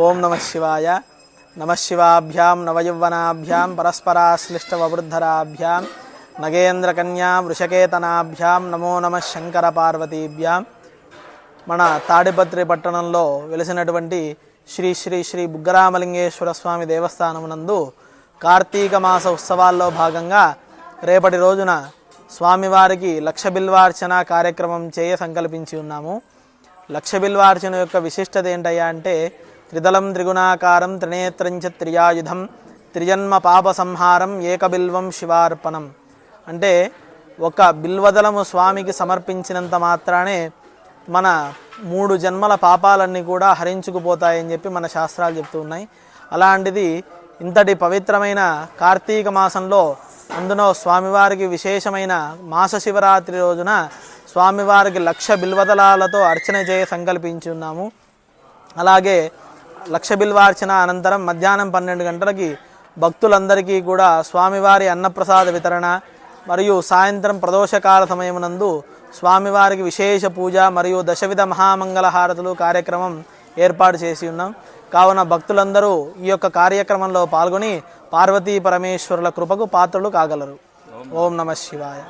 ఓం నమ శివాయ. నమ శివాభ్యాం నవయౌవనాభ్యాం పరస్పరాశ్లిష్టవృద్ధరాభ్యాం నగేంద్రకన్యా వృషకేతనాభ్యాం నమో నమ శంకర పార్వతీభ్యాం మన తాడిపత్రి పట్టణంలో వెలిసినటువంటి శ్రీ శ్రీ శ్రీ బుగ్గరామలింగేశ్వర స్వామి దేవస్థానమునందు కార్తీక మాస ఉత్సవాల్లో భాగంగా రేపటి రోజున స్వామివారికి లక్ష బిల్వార్చన కార్యక్రమం చేయ సంకల్పించి ఉన్నాము. లక్ష బిల్వార్చన యొక్క విశిష్టత ఏంటయ్యా అంటే త్రిదలం త్రిగుణాకారం త్రినేత్రంచ త్రియాయుధం త్రిజన్మ పాప సంహారం ఏకబిల్వం శివార్పణం. అంటే ఒక బిల్వదలము స్వామికి సమర్పించినంత మాత్రానే మన మూడు జన్మల పాపాలన్నీ కూడా హరించుకుపోతాయని చెప్పి మన శాస్త్రాలు చెప్తూ ఉన్నాయి. అలాంటిది ఇంతటి పవిత్రమైన కార్తీక మాసంలో అందులో స్వామివారికి విశేషమైన మాస శివరాత్రి రోజున స్వామివారికి లక్ష బిల్వదలాలతో అర్చన చేయ సంకల్పించి ఉన్నాము. అలాగే లక్ష బిల్వార్చన అనంతరం మధ్యాహ్నం పన్నెండు గంటలకి భక్తులందరికీ కూడా స్వామివారి అన్నప్రసాద వితరణ మరియు సాయంత్రం ప్రదోషకాల సమయమునందు స్వామివారికి విశేష పూజ మరియు దశవిధ మహామంగళ హారతులు కార్యక్రమం ఏర్పాటు చేసి ఉన్నాం. కావున భక్తులందరూ ఈ యొక్క కార్యక్రమంలో పాల్గొని పార్వతీ పరమేశ్వరుల కృపకు పాత్రలు కాగలరు. ఓం నమ శివాయ.